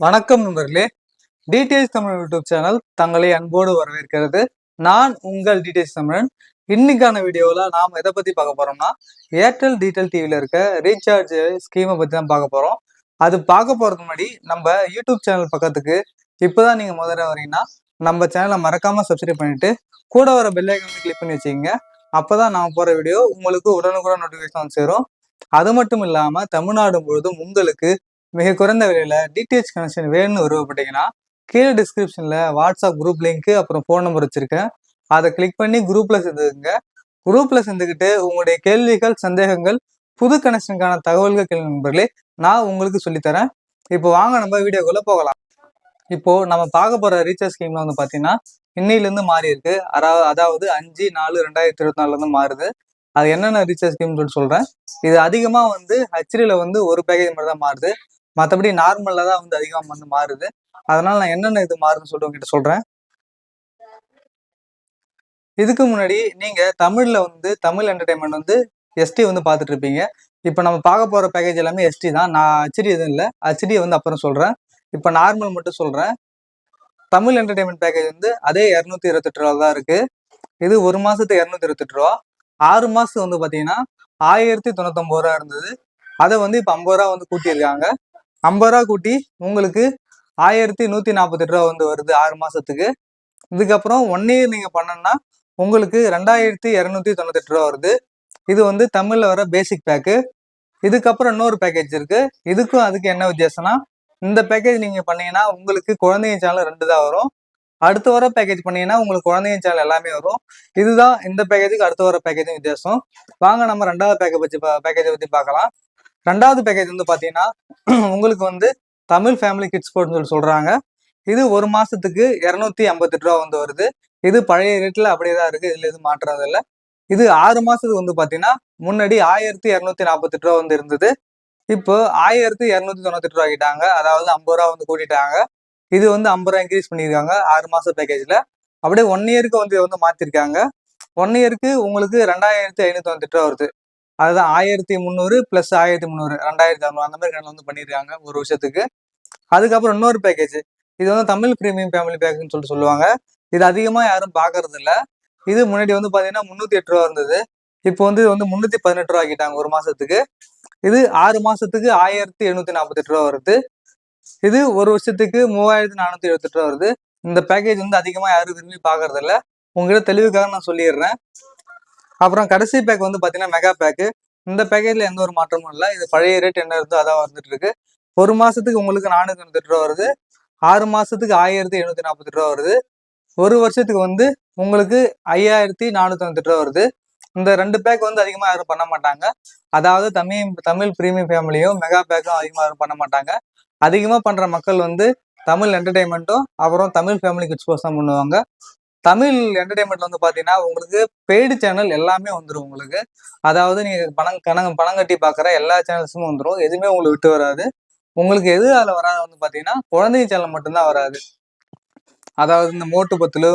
வணக்கம் நண்பர்களே. TDS Tamil YouTube channel தங்களை அன்போடு வரவேற்கிறது. நான் உங்கள் டிடிஎஸ் தமிழன். இன்னைக்கான வீடியோவில் நாம் எதை பற்றி பார்க்க போகிறோம்னா ஏர்டெல் டீடெயில் டிவியில் இருக்க ரீசார்ஜ் ஸ்கீமை பற்றி தான் பார்க்க போகிறோம் அது பார்க்க போகிறதுக்கு முன்னாடி நம்ம யூடியூப் சேனல் பக்கத்துக்கு இப்போ தான் நீங்கள் முதல்ல வரீங்கன்னா நம்ம சேனலை மறக்காமல் சப்ஸ்கிரைப் பண்ணிவிட்டு கூட வர பெல் கிளிக் பண்ணி வச்சுக்கோங்க. அப்போ தான் நான் போகிற வீடியோ உங்களுக்கு உடனுக்குடன் நோட்டிஃபிகேஷன் சேரும். அது மட்டும் இல்லாமல் தமிழ்நாடு முழுவதும் உங்களுக்கு மிக குறைந்த விலையில டிடிஹெச் கனெக்ஷன் வேணும்னு விருப்பப்பட்டீங்கன்னா கீழே டிஸ்கிரிப்ஷன்ல வாட்ஸ்அப் குரூப் லிங்க்கு அப்புறம் ஃபோன் நம்பர் வச்சிருக்கேன். அதை கிளிக் பண்ணி குரூப்ல சேர்ந்துக்குங்க. குரூப்ல சேர்ந்துக்கிட்டு உங்களுடைய கேள்விகள் சந்தேகங்கள் புது கனெக்ஷனுக்கான தகவல்கள் கேள்வி நண்பர்களே நான் உங்களுக்கு சொல்லித்தரேன். இப்போ வாங்க நம்ம வீடியோக்குள்ள போகலாம். இப்போ நம்ம பார்க்க போற ரீசார்ஜ் ஸ்கீம்ல வந்து பாத்தீங்கன்னா இன்னையிலேருந்து மாறி இருக்கு. அதாவது அதாவது அஞ்சு நாலு ரெண்டாயிரத்தி இருபத்தி நாலுல இருந்து மாறுது. அது என்னென்ன ரீசார்ஜ் ஸ்கீம்னு சொல்லி சொல்றேன். இது அதிகமாக வந்து ஹெச்டில வந்து ஒரு பேக்கேஜ் மட்டும் தான் மாறுது. மற்றபடி நார்மலில் தான் வந்து அதிகமாக வந்து மாறுது. அதனால நான் என்னென்ன இது மாறுதுன்னு சொல்லிட்டு உங்ககிட்ட சொல்கிறேன் இதுக்கு முன்னாடி நீங்கள் தமிழில் வந்து தமிழ் என்டர்டைன்மெண்ட் வந்து எஸ்டி வந்து பார்த்துட்டு இருப்பீங்க. இப்போ நம்ம பார்க்க போகிற பேக்கேஜ் எல்லாமே எஸ்டி தான். நான் அச்சடி எதுவும் இல்லை. அச்சடியை வந்து அப்புறம் சொல்கிறேன் இப்போ நார்மல் மட்டும் சொல்கிறேன் தமிழ் என்டர்டைன்மெண்ட் பேக்கேஜ் வந்து அதே இரநூத்தி இருபத்தெட்டு ரூபா தான் இருக்குது இது ஒரு மாதத்துக்கு இரநூத்தி இருபத்தெட்டு ரூபா. ஆறு மாதத்துக்கு வந்து பார்த்தீங்கன்னா ஆயிரத்தி தொண்ணூத்தொம்பது ரூபா இருந்தது. அதை வந்து இப்போ ஐம்பது ரூபா வந்து கூட்டியிருக்காங்க. ஐம்பது ரூபா கூட்டி உங்களுக்கு ஆயிரத்தி நூற்றி நாற்பத்தெட்டு ரூபா வந்து வருது ஆறு மாதத்துக்கு இதுக்கப்புறம் ஒன் இயர் நீங்கள் பண்ணணும்னா உங்களுக்கு ரெண்டாயிரத்தி இரநூத்தி தொண்ணூத்தெட்டு ரூபா வருது. இது வந்து தமிழில் வர பேசிக் பேக்கு இதுக்கப்புறம் இன்னொரு பேக்கேஜ் இருக்குது இதுக்கும் அதுக்கு என்ன வித்தியாசம்னா இந்த பேக்கேஜ் நீங்கள் பண்ணீங்கன்னா உங்களுக்கு குழந்தைங்க சேனல் ரெண்டு தான் வரும். அடுத்து வர பேக்கேஜ் பண்ணீங்கன்னா உங்களுக்கு குழந்தைங்க சேனல் எல்லாமே வரும். இதுதான் இந்த பேக்கேஜுக்கு அடுத்து வர பேக்கேஜும் வித்தியாசம். வாங்க நம்ம ரெண்டாவது பேக்கேஜ் பற்றி பேக்கேஜை பற்றி பார்க்கலாம். ரெண்டாவது பேக்கேஜ் வந்து பார்த்தீங்கன்னா உங்களுக்கு வந்து தமிழ் ஃபேமிலி கிட்ஸ் கோட்னு சொல்லி சொல்கிறாங்க இது ஒரு மாதத்துக்கு இரநூத்தி ஐம்பத்தெட்டு ரூபா வந்து வருது. இது பழைய ரேட்டில் அப்படியே தான் இருக்குது இதில் எதுவும் மாற்றுறது இல்லை. இது ஆறு மாதத்துக்கு வந்து பார்த்தீங்கன்னா முன்னாடி ஆயிரத்தி இரநூத்தி நாற்பத்தெட்டு ரூபா வந்து இருந்தது. இப்போ ஆயிரத்தி இரநூத்தி தொண்ணூத்தெட்டு ரூபா ஆகிட்டாங்க. அதாவது ஐம்பது ரூபா வந்து கூட்டிட்டாங்க. இது வந்து ஐம்பது ரூபா இன்க்ரீஸ் பண்ணியிருக்காங்க ஆறு மாத பேக்கேஜில் அப்படியே ஒன் இயருக்கு வந்து இதை வந்து மாற்றிருக்காங்க ஒன் இயருக்கு உங்களுக்கு ரெண்டாயிரத்தி ஐநூற்றி தொண்ணூத்தெட்டு ரூபா வருது. அதுதான் ஆயிரத்தி முந்நூறு பிளஸ் ஆயிரத்தி முந்நூறு ரெண்டாயிரத்தி அறுநூறு அந்த மாதிரி கணக்கு வந்து பண்ணியிருக்காங்க ஒரு வருஷத்துக்கு. அதுக்கப்புறம் இன்னொரு பேக்கேஜ் இது வந்து தமிழ் பிரீமியம் ஃபேமிலி பேக்குன்னு சொல்லிட்டு சொல்லுவாங்க. இது அதிகமாக யாரும் பார்க்கறது இல்லை இது முன்னாடி வந்து பார்த்தீங்கன்னா முந்நூற்றி எட்டு ரூபா இருந்தது. இப்போ வந்து இது வந்து முந்நூற்றி பதினெட்டு ரூபா ஆக்கிட்டாங்க ஒரு மாதத்துக்கு இது ஆறு மாதத்துக்கு ஆயிரத்தி எழுநூற்றி நாற்பத்தெட்டு ரூபா வருது. இது ஒரு வருஷத்துக்கு மூவாயிரத்தி நானூற்றி எழுபத்தெட்டு ரூபா வருது. இந்த பேக்கேஜ் வந்து அதிகமாக யாரும் விரும்பி பார்க்கறதில்ல இல்ல உங்ககிட்ட தெளிவுக்காக நான் சொல்லிடுறேன். அப்புறம் கடைசி பேக் வந்து பார்த்தீங்கன்னா மெகா பேக்கு இந்த பேக்கேஜில் எந்த ஒரு மாற்றமும் இல்லை. இது பழைய ரேட் என்ன இருந்தோ அதான் வந்துட்டு இருக்கு. ஒரு மாதத்துக்கு உங்களுக்கு நானூற்றி தொண்ணூத்தி ரூபா வருது. ஆறு மாதத்துக்கு ஆயிரத்தி எழுநூத்தி நாற்பத்தி ரூபா வருது. ஒரு வருஷத்துக்கு வந்து உங்களுக்கு ஐயாயிரத்தி நானூற்றி தொண்ணூத்தி ரூபா வருது. இந்த ரெண்டு பேக் வந்து அதிகமாக யாரும் பண்ண மாட்டாங்க. அதாவது தமிழ் தமிழ் பிரீமியம் ஃபேமிலியும் மெகா பேக்கும் அதிகமாக யாரும் பண்ண மாட்டாங்க. அதிகமாக பண்ணுற மக்கள் வந்து தமிழ் என்டர்டைன்மெண்ட்டும் அப்புறம் தமிழ் ஃபேமிலி கிட்ஸ் கோர்ஸ் தான் பண்ணுவாங்க. தமிழ் என்டர்டைன்மெண்ட்ல வந்து பாத்தீங்கன்னா உங்களுக்கு பெய்டு சேனல் எல்லாமே வந்துடும் உங்களுக்கு. அதாவது நீங்க பணம் கணங்க பணம் கட்டி பாக்குற எல்லா சேனல்ஸும் வந்துடும் எதுவுமே உங்களுக்கு விட்டு வராது. உங்களுக்கு எது அதில் வராது வந்து பாத்தீங்கன்னா குழந்தைங்க சேனல் மட்டும்தான் வராது. அதாவது இந்த மோட்டு பத்துலு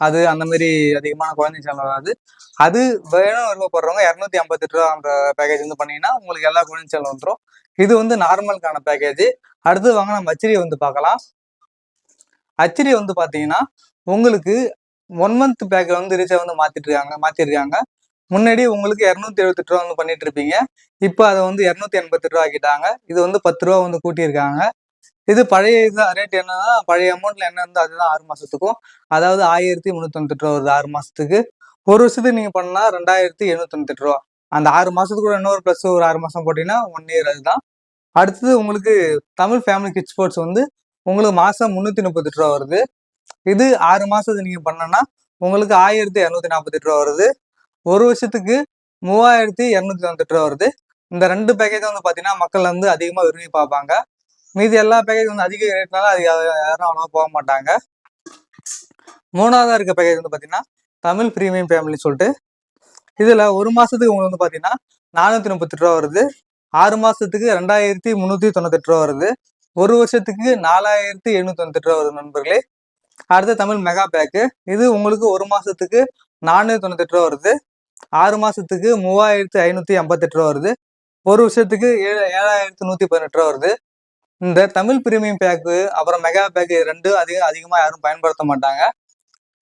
அது அந்த மாதிரி அதிகமான குழந்தை சேனல் வராது. அது வேணும் விருப்பப்படுறவங்க இரநூத்தி ஐம்பத்தெட்டு ரூபா அந்த பேக்கேஜ் வந்து பண்ணீங்கன்னா உங்களுக்கு எல்லா குழந்தை சேனல் வந்துடும் இது வந்து நார்மலுக்கான பேக்கேஜ் அடுத்து வாங்க நம்ம அச்சிரியை வந்து பார்க்கலாம் அச்சிரி வந்து பாத்தீங்கன்னா உங்களுக்கு ஒன் மந்த் பேக்கை வந்து ரீசார்ஜ் வந்து மாற்றிட்டுருக்காங்க இருக்காங்க முன்னாடி உங்களுக்கு இரநூத்தி எழுபத்தெட்டு ரூபா வந்து பண்ணிட்டு இருப்பீங்க இப்போ அதை வந்து இரநூத்தி எண்பத்தி ரூபா ஆக்கிட்டாங்க. இது வந்து பத்து ரூபா வந்து கூட்டியிருக்காங்க. இது பழைய இது ரேட் என்னன்னா பழைய அமௌண்ட்ல என்ன இருந்தோ அதுதான் ஆறு மாசத்துக்கும். அதாவது ஆயிரத்தி முந்நூத்தி ரூபா வருது ஆறு மாசத்துக்கு. ஒரு வருஷத்துக்கு நீங்க பண்ணா ரெண்டாயிரத்தி எழுநூத்தி ரூபா. அந்த ஆறு மாசத்துக்கு கூட இன்னொரு ப்ளஸ் ஒரு ஆறு மாசம் போட்டீங்கன்னா ஒன் இயர் அதுதான். அடுத்தது உங்களுக்கு தமிழ் ஃபேமிலி கிட் ஸ்போர்ட்ஸ் வந்து உங்களுக்கு மாசம் முன்னூத்தி முப்பத்தி ரூபா வருது. இது ஆறு மாசத்துக்கு நீங்க பண்ணனா உங்களுக்கு ஆயிரத்தி இரநூத்தி நாற்பத்தெட்டு ரூபா வருது. ஒரு வருஷத்துக்கு மூவாயிரத்தி இரநூத்தி தொண்ணூத்தெட்டு ரூபா வருது. இந்த ரெண்டு பேக்கேஜ் வந்து பாத்தீங்கன்னா மக்கள் வந்து அதிகமா விரும்பி பார்ப்பாங்க. மீதி எல்லா பேக்கேஜ் வந்து அதிக ரேட்னால அது யாரும் அவ்வளவா போக மாட்டாங்க. மூணாவதா இருக்க பேக்கேஜ் வந்து பாத்தீங்கன்னா தமிழ் பிரீமியம் ஃபேமிலி சொல்லிட்டு இதுல ஒரு மாசத்துக்கு உங்களுக்கு வந்து பாத்தீங்கன்னா நானூத்தி முப்பத்தெட்டு ரூபா வருது. ஆறு மாசத்துக்கு ரெண்டாயிரத்தி முந்நூத்தி தொண்ணூத்தெட்டு ரூபா வருது. ஒரு வருஷத்துக்கு நாலாயிரத்தி எழுநூத்தி தொண்ணூத்தெட்டு ரூபா வருது நண்பர்களே. அடுத்து தமிழ் மெகா பேக்கு இது உங்களுக்கு ஒரு மாதத்துக்கு நானூற்றி தொண்ணூத்தெட்டு ரூபா வருது. ஆறு மாதத்துக்கு மூவாயிரத்து ஐநூற்றி ஐம்பத்தெட்டு ரூபா வருது. ஒரு வருஷத்துக்கு ஏழு ஏழாயிரத்து நூற்றி பதினெட்டு ரூபா வருது. இந்த தமிழ் பிரீமியம் பேக்கு அப்புறம் மெகா பேக்கு ரெண்டும் அதிகம் அதிகமாக யாரும் பயன்படுத்த மாட்டாங்க.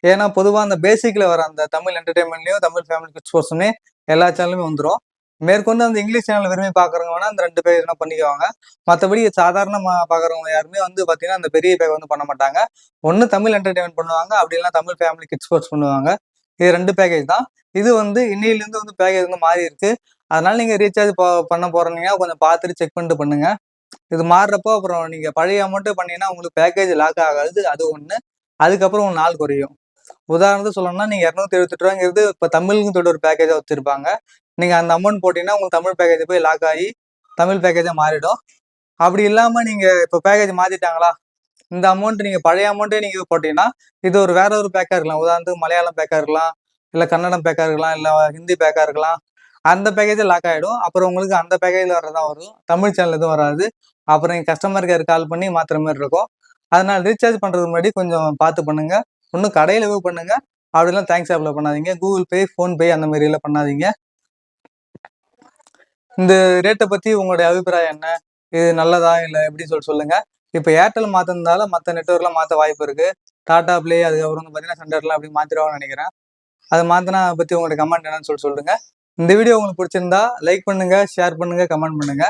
ஏன்னா பொதுவாக அந்த பேசிக்கில் வர அந்த தமிழ் என்டர்டைன்மெண்ட்லையும் தமிழ் ஃபேமிலி கிட்ஸ் எல்லா சேனலுமே வந்துடும் மேற்கொண்டு அந்த இங்கிலீஷ் சேனல் விரும்பி பார்க்குறவங்க வேணா அந்த ரெண்டு பேர் என்ன பண்ணிக்குவாங்க? மற்றபடி சாதாரணமாக பார்க்குறவங்க யாருமே வந்து பாத்தீங்கன்னா அந்த பெரிய பேக் வந்து பண்ண மாட்டாங்க. ஒன்று தமிழ் என்டர்டைன்மெண்ட் பண்ணுவாங்க அப்படி இல்லைன்னா தமிழ் ஃபேமிலி கிட்ஸ் ஸ்போர்ட்ஸ் பண்ணுவாங்க. இது ரெண்டு பேக்கேஜ் தான். இது வந்து இன்னையிலேருந்து வந்து பேக்கேஜ் வந்து மாறி இருக்கு. அதனால நீங்கள் ரீசார்ஜ் பண்ண போறீங்கன்னா கொஞ்சம் பார்த்துட்டு செக் பண்ணிட்டு பண்ணுங்க. இது மாறுறப்போ அப்புறம் நீங்கள் பழைய அமௌண்ட்டு பண்ணீங்கன்னா உங்களுக்கு பேக்கேஜ் லாக் ஆகாது. அது ஒன்று அதுக்கப்புறம் ஒரு நாள் குறையும். உதாரணத்துக்கு சொல்லணும்னா நீங்கள் இரநூத்தி எழுபத்தெட்டு ரூபாங்கிறது இப்போ தமிழுக்கு தொட்டு ஒரு பேக்கேஜாக வச்சுருப்பாங்க. நீங்கள் அந்த அமௌண்ட் போட்டிங்கன்னா உங்களுக்கு தமிழ் பேக்கேஜ் போய் லாக் ஆகி தமிழ் பேக்கேஜாக மாறிடும். அப்படி இல்லாமல் நீங்கள் இப்போ பேக்கேஜ் மாற்றிட்டாங்களா இந்த அமௌண்ட் நீங்கள் பழைய அமௌண்ட்டே நீங்கள் போட்டீங்கன்னா இது ஒரு வேற ஒரு பேக்காக இருக்கலாம். உதாரணத்துக்கு மலையாளம் பேக்காக இருக்கலாம் இல்லை கன்னடம் பேக்காக இருக்கலாம் இல்லை ஹிந்தி பேக்காக இருக்கலாம். அந்த பேக்கேஜ் லாக் ஆகிடும் அப்புறம் உங்களுக்கு அந்த பேக்கேஜில் வரதான் வரும். தமிழ் சேனல் எதுவும் வராது. அப்புறம் நீங்கள் கஸ்டமர் கேர் கால் பண்ணி மாற்றுற மாதிரி இருக்கும். அதனால ரீசார்ஜ் பண்ணுறது முன்னாடி கொஞ்சம் பார்த்து பண்ணுங்க. ஒன்றும் கடையில் போய் பண்ணுங்க. அப்படிலாம் தேங்க்ஸ் ஆப்பில் பண்ணாதீங்க. கூகுள் பே ஃபோன்பே அந்த மாதிரிலாம் பண்ணாதீங்க. இந்த ரேட்டை பற்றி உங்களுடைய அபிப்பிராயம் என்ன? இது நல்லதா இல்லை எப்படின்னு சொல்லி சொல்லுங்க. இப்போ ஏர்டெல் மாற்றினதால மற்ற நெட்ஒர்க்லாம் மாற்ற வாய்ப்பு இருக்கு. டாடா பிளே அதுக்கப்புறம் வந்து பார்த்தீங்கன்னா சென்டர்லாம் அப்படி மாற்றிடுவாங்கன்னு நினைக்கிறேன். அதை மாற்றினா பற்றி உங்களுடைய கமெண்ட் என்னன்னு சொல்லி சொல்லுங்க. இந்த வீடியோ உங்களுக்கு பிடிச்சிருந்தா லைக் பண்ணுங்க ஷேர் பண்ணுங்க கமெண்ட் பண்ணுங்க.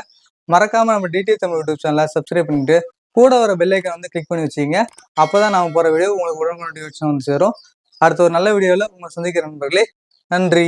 மறக்காம நம்ம டிடி தமிழ் யூடியூப் சேனலை சப்ஸ்கிரைப் பண்ணிட்டு கூட வர பெல்லைக்கன் வந்து கிளிக் பண்ணி வச்சுக்கோங்க. அப்போதான் நாம போகிற வீடியோ உங்களுக்கு உடனே நோட்டிஃபிகேஷன் வந்து சேரும். அடுத்த ஒரு நல்ல வீடியோவில் உங்களை சந்திக்கிற நண்பர்களே நன்றி.